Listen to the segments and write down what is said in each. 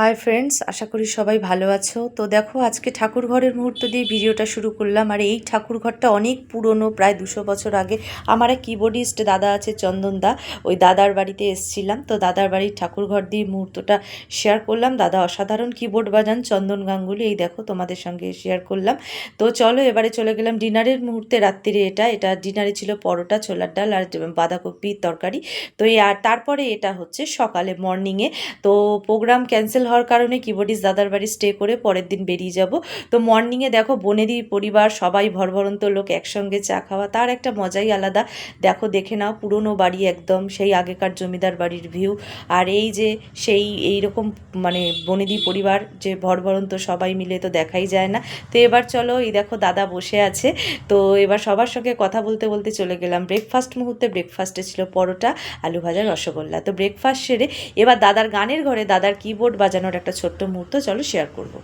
Hi friends আশা করি সবাই ভালো আছো। তো দেখো, আজকে ঠাকুর ঘরের মুহূর্ত দিয়ে ভিডিওটা শুরু করলাম। আর এই ঠাকুর ঘরটা অনেক পুরনো, প্রায় দুশো বছর আগে আমার এক কিবোর্ডিস্ট দাদা আছে, চন্দন দা, ওই দাদার বাড়িতে এসছিলাম। তো দাদার বাড়ির ঠাকুর ঘর দিয়ে মুহূর্তটা শেয়ার করলাম। দাদা অসাধারণ কিবোর্ড বাজান, চন্দন গাঙ্গুলি, এই দেখো তোমাদের সঙ্গে শেয়ার করলাম। তো চলো, এবারে চলে গেলাম ডিনারের মুহূর্তে, রাত্রিরে এটা এটা ডিনারে ছিল পরোটা, ছোলার ডাল আর বাঁধাকপির তরকারি। তো এই, আর তারপরে এটা হচ্ছে সকালে মর্নিংয়ে তো প্রোগ্রাম ক্যান্সেল হওয়ার কারণে কিবোর্ডিস দাদার বাড়ি স্টে করে পরের দিন বেরিয়ে যাব। তো মর্নিংয়ে দেখো বনেদি পরিবার সবাই ভরভরন্ত লোক একসঙ্গে চা খাওয়া, তার একটা মজাই আলাদা। দেখো দেখে নাও পুরনো বাড়ি একদম, সেই আগেকার জমিদার বাড়ির ভিউ আর এই যে সেই এই রকম মানে বনেদি পরিবার যে ভরভরন্ত সবাই মিলে তো দেখাই যায় না। তো এবার চলো এই দেখো দাদা বসে আছে। তো এবার সবার সঙ্গে কথা বলতে বলতে চলে গেলাম। ব্রেকফাস্ট মুহূর্তে ব্রেকফাস্টে ছিল পরোটা, আলু ভাজা, রসগোল্লা। তো ব্রেকফাস্ট সেরে এবার দাদার গানের ঘরে দাদার কিবোর্ড বাজানোর একটা ছোট্ট মুহূর্ত চলো শেয়ার করব।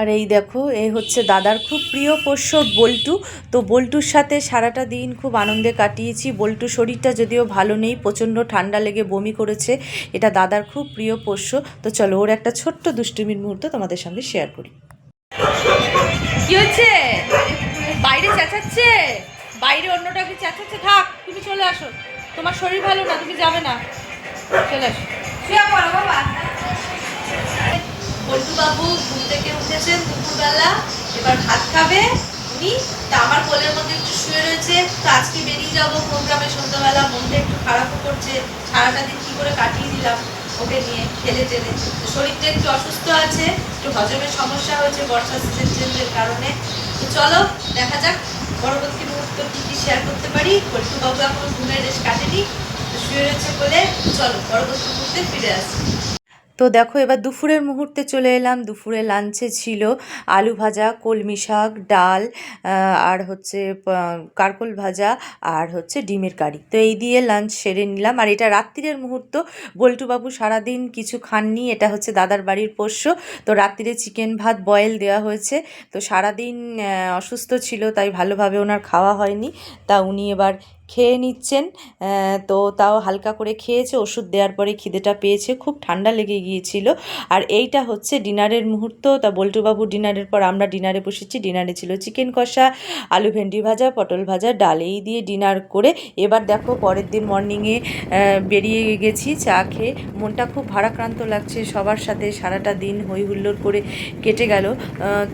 আর এই দেখো এই হচ্ছে দাদার খুব প্রিয় পোষ্য বল্টু। তো বল্টুর সাথে সারাটা দিন খুব আনন্দে কাটিয়েছি। বল্টু শরীরটা যদিও ভালো নেই প্রচণ্ড ঠান্ডা লেগে বমি করেছে। এটা দাদার খুব প্রিয় পোষ্য। তো চলো ওর একটা ছোট্ট দুষ্টুমির মুহূর্ত তোমাদের সঙ্গে শেয়ার করি। কি হচ্ছে? বাইরে চেঁচাচ্ছে? বাইরে অন্যটা কি চেঁচাচ্ছে? থাক তুমি চলে আসো। তোমার শরীর ভালো না তুমি যাবে না। চলে আসো। শুয়ে পড়ো বাবা। বাবু ঘুম থেকে উঠেছেন দুপুরবেলা, এবার ভাত খাবে। উনি তা আমার কোলের মধ্যে একটু শুয়ে রয়েছে, তো আজকে বেরিয়ে যাব প্রোগ্রামে সন্ধ্যাবেলা। মনটা একটু খারাপও করছে, সারাটা দিন কি করে কাটিয়ে দিলাম ওকে নিয়ে খেলে টেলে। শরীরটা একটু অসুস্থ আছে, একটু হজমের সমস্যা হয়েছে বর্ষা সিজন চেঞ্জের কারণে। তো চলো, দেখা যাক পরবর্তী মুহূর্ত কী কী শেয়ার করতে পারি। বাবু এখন ঘুমের রেশ কাটেনি শুয়ে রয়েছে বলে চলো, পরবর্তী মুহূর্তে ফিরে আসি। তো দেখো, এবার দুপুরের মুহূর্তে চলে এলাম। দুপুরে লাঞ্চে ছিল আলু ভাজা, কলমি শাক, ডাল আর হচ্ছে কারকোল ভাজা আর হচ্ছে ডিমের কারি। তো এই দিয়ে লাঞ্চ সেরে নিলাম। আর এটা রাত্রিরের মুহূর্ত। বল্টুবাবু সারাদিন কিছু খাননি, এটা হচ্ছে দাদার বাড়ির পোষ্য। তো রাত্রিরে চিকেন ভাত বয়েল দেওয়া হয়েছে। তো সারাদিন অসুস্থ ছিল, তাই ভালোভাবে ওনার খাওয়া হয়নি। তা উনি এবার খেয়ে নিচ্ছেন। তো তাও হালকা করে খেয়েছে, ওষুধ দেওয়ার পরে খিদেটা পেয়েছে, খুব ঠান্ডা লেগে গিয়েছিল। আর এইটা হচ্ছে ডিনারের মুহূর্ত, তা বল্টুবাবু ডিনারের পর আমরা ডিনারে বসেছি, ডিনারে ছিল চিকেন কষা, আলু ভেন্ডি ভাজা, পটল ভাজা, ডাল, এই দিয়ে ডিনার করে এবার দেখো পরের দিন মর্নিংয়ে বেরিয়ে গেছি, চা খেয়ে মনটা খুব ভারাক্রান্ত লাগছে, সবার সাথে সারাটা দিন হই হুল্লোড় করে কেটে গেল।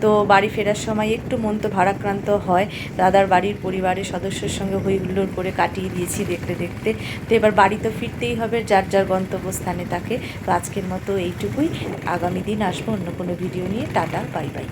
তো বাড়ি ফেরার সময় একটু মন তো ভারাক্রান্ত হয়, দাদার বাড়ির পরিবারের সদস্যের সঙ্গে হই হুল্লোড় করে কাটিয়ে দিয়েছি দেখতে দেখতে। তো এবার বাড়ি তো ফিরতেই হবে, যার যার গন্তব্যস্থানে তাকে। তো আজকের মতো এইটুকুই। আগামী দিন আসব অন্য কোনো ভিডিও নিয়ে। Tata, bye bye.